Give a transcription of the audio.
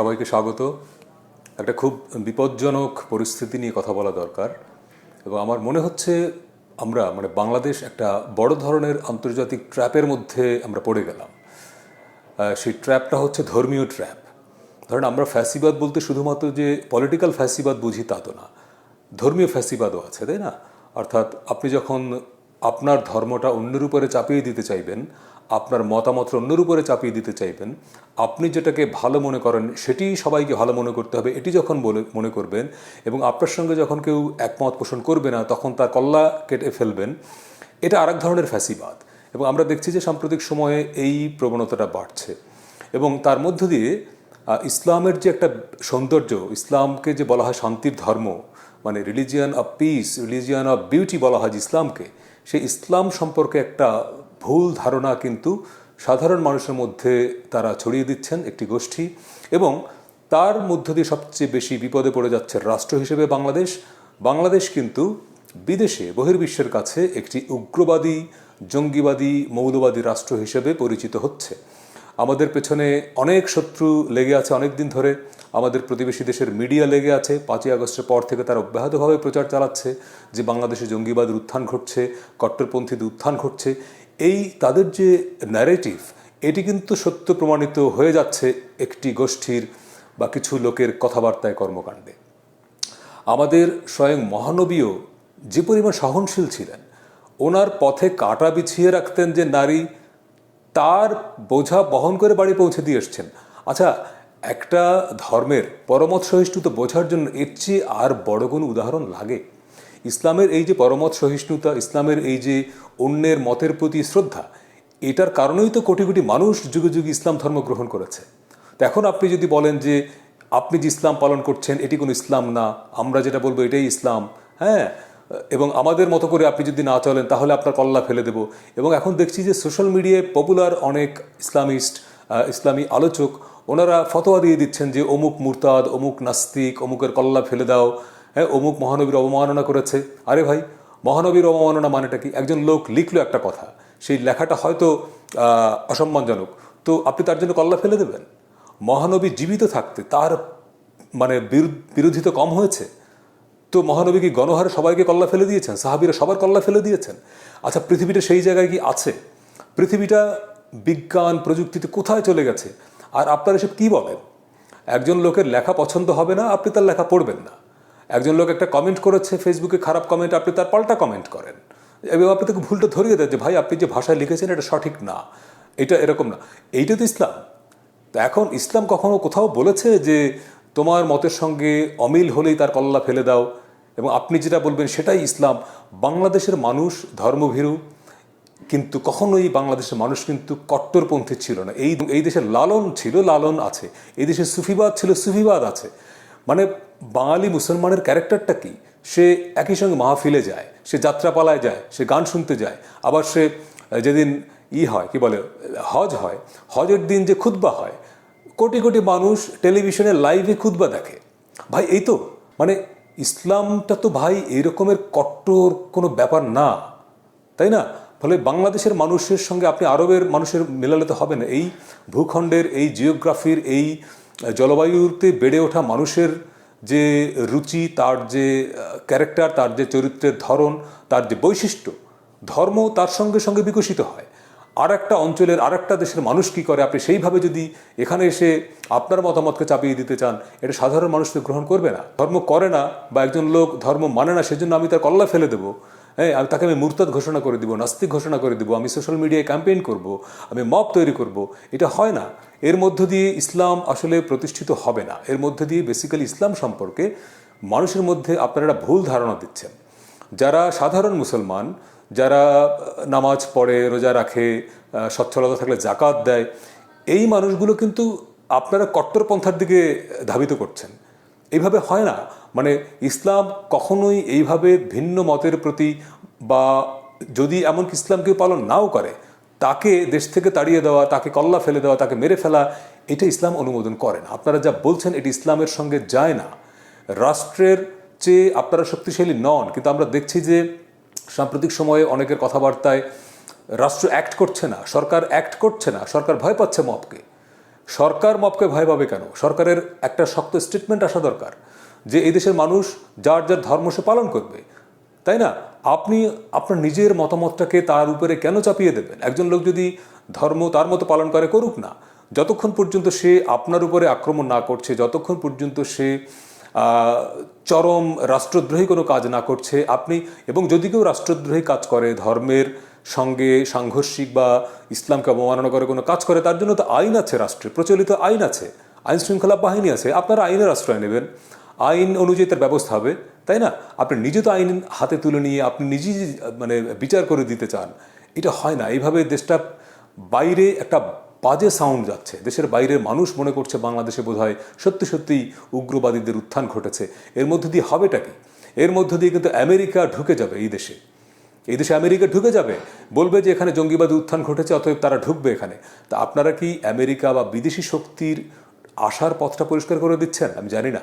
সবাইকে স্বাগত। একটা খুব বিপজ্জনক পরিস্থিতি নিয়ে কথা বলা দরকার এবং আমার মনে হচ্ছে আমরা মানে বাংলাদেশ একটা বড় ধরনের আন্তর্জাতিক ট্র্যাপের মধ্যে আমরা পড়ে গেলাম। সেই ট্র্যাপটা হচ্ছে ধর্মীয় ট্র্যাপ। ধরেন আমরা ফ্যাসিবাদ বলতে শুধুমাত্র যে পলিটিক্যাল ফ্যাসিবাদ বুঝি তা তো না। ধর্মীয় ফ্যাসিবাদও আছে, তাই না? অর্থাৎ আপনি যখন আপনার ধর্মটা অন্যের উপরে চাপিয়ে দিতে চাইবেন, আপনার মতামত অন্যের উপরে চাপিয়ে দিতে চাইবেন, আপনি যেটাকে ভালো মনে করেন সেটি সবাইকে ভালো মনে করতে হবে, এটি যখন বলে, মনে করবেন এবং আপনার সঙ্গে যখন কেউ একমত পোষণ করবে না, তখন তার কল্লা কেটে ফেলবেন, এটা আরেক ধরনের ফ্যাসিবাদ। এবং আমরা দেখছি যে সাম্প্রতিক সময়ে এই প্রবণতাটা বাড়ছে এবং তার মধ্য দিয়ে ইসলামের যে একটা সৌন্দর্য, ইসলামকে যে বলা হয় শান্তির ধর্ম মানে religion of peace religion of beauty বলা হয় ইসলামকে সেই ইসলাম সম্পর্কে একটা ভুল ধারণা কিন্তু সাধারণ মানুষের মধ্যে তারা ছড়িয়ে দিচ্ছেন একটি গোষ্ঠী এবং তার মধ্য দিয়ে সবচেয়ে বেশি বিপদে পড়ে যাচ্ছে রাষ্ট্র হিসেবে বাংলাদেশ। বাংলাদেশ কিন্তু বিদেশে, বহির্বিশ্বের কাছে একটি উগ্রবাদী, জঙ্গিবাদী, মৌলবাদী রাষ্ট্র হিসেবে পরিচিত হচ্ছে। আমাদের পেছনে অনেক শত্রু লেগে আছে অনেক দিন ধরে। আমাদের প্রতিবেশী দেশের মিডিয়া লেগে আছে। পাঁচই আগস্টের পর থেকে তারা অব্যাহতভাবে প্রচার চালাচ্ছে যে বাংলাদেশে জঙ্গিবাদের উত্থান ঘটছে কট্টরপন্থীদের উত্থান ঘটছে। এই তাদের যে ন্যারেটিভ এটি কিন্তু সত্য প্রমাণিত হয়ে যাচ্ছে একটি গোষ্ঠীর বা কিছু লোকের কথাবার্তায় কর্মকাণ্ডে। আমাদের স্বয়ং মহানবীও যে পরিমাণ সহনশীল ছিলেন, ওনার পথে কাটা বিছিয়ে রাখতেন যে নারী, তার বোঝা বহন করে বাড়ি পৌঁছে দিয়ে এসছেন। আচ্ছা একটা ধর্মের পরমত সহিষ্ণুতা বোঝার জন্য এর চেয়ে আর বড় কোনো উদাহরণ লাগে? ইসলামের এই যে পরমত সহিষ্ণুতা ইসলামের এই যে অন্যের মতের প্রতি শ্রদ্ধা, এটার কারণেই তো কোটি কোটি মানুষ যুগে যুগে ইসলাম ধর্ম গ্রহণ করেছে। তো এখন আপনি যদি বলেন যে আপনি যে ইসলাম পালন করছেন, এটি কোনো ইসলাম না, আমরা যেটা বলব এটাই ইসলাম হ্যাঁ? এবং আমাদের মতো করে আপনি যদি না চলেন, তাহলে আপনার কল্লা ফেলে দেব। এবং এখন দেখছি যে সোশ্যাল মিডিয়ায় পপুলার অনেক ইসলামিস্ট ইসলামী আলোচক ওনারা ফতোয়া দিয়ে দিচ্ছেন যে অমুক মুরতাদ, অমুক নাস্তিক, অমুকের কল্লা ফেলে দাও। হ্যাঁ অমুক মহানবীর অবমাননা করেছে। আরে ভাই, মহানবীর অবমাননা মানেটা কি? একজন লোক লিখলো একটা কথা, সেই লেখাটা হয়তো অসম্মানজনক। তো আপনি তার জন্য কল্লা ফেলে দেবেন? মহানবী জীবিত থাকতে তার মানে বিরু- বিরোধিতা কম হয়েছে? তো মহানবী কি গণহারে সবাইকে কল্লা ফেলে দিয়েছেন? সাহাবিরা সবার কল্লা ফেলে দিয়েছেন? আচ্ছা পৃথিবীটা সেই জায়গায় কি আছে? পৃথিবীটা বিজ্ঞান প্রযুক্তিতে কোথায় চলে গেছে? আপনারা এসব কী বলেন? একজন লোকের লেখা পছন্দ হবে না, আপনি তার লেখা পড়বেন না। একজন লোক একটা কমেন্ট করেছে ফেসবুকে খারাপ কমেন্ট আপনি তার পাল্টা কমেন্ট করেন। এবং আপনি তাকে ভুলটা ধরিয়ে দেন যে, ভাই, আপনি যে ভাষায় লিখেছেন, এটা সঠিক না। এটা এরকম না। এইটা তো ইসলাম। তো এখন ইসলাম কখনো কোথাও বলেছে যে, তোমার মতের সঙ্গে অমিল হলেই তার কল্লা ফেলে দাও। এবং আপনি যেটা বলবেন সেটাই ইসলাম। বাংলাদেশের মানুষ ধর্মভীরু কিন্তু কখনোই বাংলাদেশের মানুষ কিন্তু কট্টরপন্থী ছিল না। এই এই দেশের লালন ছিল, লালন আছে। এই দেশের সুফিবাদ ছিল, সুফিবাদ আছে। মানে বাঙালি মুসলমানের ক্যারেক্টারটা কি? সে একই সঙ্গে মাহফিলে যায়, সে যাত্রাপালায় যায়, সে গান শুনতে যায়, আবার সে যেদিন ই হয়, কি বলে, হজ হয়, হজের দিন যে খুতবা হয়, কোটি কোটি মানুষ টেলিভিশনে লাইভে খুতবা দেখে। ভাই, এই তো মানে ইসলামটা তো ভাই এই রকমের কট্টর কোনো ব্যাপার না, তাই না? ফলে বাংলাদেশের মানুষের সঙ্গে আপনি আরবের মানুষের মেলালে তো হবে না। এই ভূখণ্ডের, এই জিওগ্রাফির, এই জলবায়ুতে বেড়ে ওঠা মানুষের যে রুচি, তার যে ক্যারেক্টার, তার যে চরিত্রের ধরন, তার যে বৈশিষ্ট্য, ধর্ম তার সঙ্গে সঙ্গে বিকশিত হয়। আর একটা অঞ্চলের আর একটা দেশের মানুষ কি করে? আপনি সেইভাবে যদি এখানে এসে আপনার মতামতকে চাপিয়ে দিতে চান, এটা সাধারণ মানুষ তো গ্রহণ করবে না। ধর্ম করে না বা একজন লোক ধর্ম মানে না, সেজন্য আমি তার কল্লা ফেলে দেবো। হ্যাঁ আমি তাকে আমি মুরতাদ ঘোষণা করে দিব, নাস্তিক ঘোষণা করে দিব, আমি সোশ্যাল মিডিয়ায় ক্যাম্পেইন করব, আমি মব তৈরি করব, এটা হয় না। এর মধ্য দিয়ে ইসলাম আসলে প্রতিষ্ঠিত হবে না। এর মধ্য দিয়ে বেসিক্যালি ইসলাম সম্পর্কে মানুষের মধ্যে আপনারা ভুল ধারণা দিচ্ছেন। যারা সাধারণ মুসলমান, যারা নামাজ পড়ে, রোজা রাখে সচ্ছলতা থাকলে জাকাত দেয়, এই মানুষগুলো কিন্তু আপনারা কট্টরপন্থার দিকে ধাবিত করছেন। এইভাবে হয় না। মানে ইসলাম কখনোই এইভাবে ভিন্ন মতের প্রতি বা যদি এমনকি ইসলাম কেউ পালন নাও করে, তাকে দেশ থেকে তাড়িয়ে দেওয়া, তাকে কল্লা ফেলে দেওয়া, তাকে মেরে ফেলা, এটা ইসলাম অনুমোদন করে না। আপনারা যা বলছেন এটি ইসলামের সঙ্গে যায় না। রাষ্ট্রের চেয়ে আপনারা শক্তিশালী নন, কিন্তু আমরা দেখছি যে সাম্প্রতিক সময়ে অনেকের কথাবার্তায় রাষ্ট্র অ্যাক্ট করছে না, সরকার অ্যাক্ট করছে না, সরকার ভয় পাচ্ছে মবকে সরকার মপকে ভয় পাবে কেন? সরকারের একটা শক্ত স্টেটমেন্ট আসা দরকার যে এই দেশের মানুষ যার যার ধর্ম সে পালন করবে। তাই না? আপনি, আপনার নিজের মতামতটাকে তার উপরে কেন চাপিয়ে দেবেন? একজন লোক যদি ধর্ম তার মতো পালন করে, করুক না। যতক্ষণ পর্যন্ত সে আপনার উপরে আক্রমণ না করছে, যতক্ষণ পর্যন্ত সে চরম রাষ্ট্রদ্রোহী কোনো কাজ না করছে, আপনি, এবং যদি কেউ রাষ্ট্রদ্রোহী কাজ করে ধর্মের সঙ্গে সাংঘর্ষিক বা ইসলামকে অবমাননা করে কোনো কাজ করে, তার জন্য তো আইন আছে রাষ্ট্রে প্রচলিত আইন আছে আইন শৃঙ্খলা বাহিনী আছে, আপনারা আইনের আশ্রয় নেবেন। আইন অনুযায়ী তার ব্যবস্থা হবে, তাই না? আপনি নিজে তো আইন হাতে তুলে নিয়ে, আপনি নিজেই মানে বিচার করে দিতে চান, এটা হয় না। এইভাবে দেশটা বাইরে একটা বাজে সাউন্ড যাচ্ছে। দেশের বাইরের মানুষ মনে করছে বাংলাদেশে বোধহয় সত্যি সত্যি উগ্রবাদীদের উত্থান ঘটেছে। এর মধ্যে দিয়ে হবেটা কি? এর মধ্য দিয়ে কিন্তু আমেরিকা ঢুকে যাবে এই দেশে। এই দেশে আমেরিকা ঢুকে যাবে, বলবে যে এখানে জঙ্গিবাদী উত্থান ঘটেছে অথবা তারা ঢুকবে এখানে। তা আপনারা কি আমেরিকা বা বিদেশি শক্তির আসার পথটা পরিষ্কার করে দিচ্ছেন? আমি জানি না।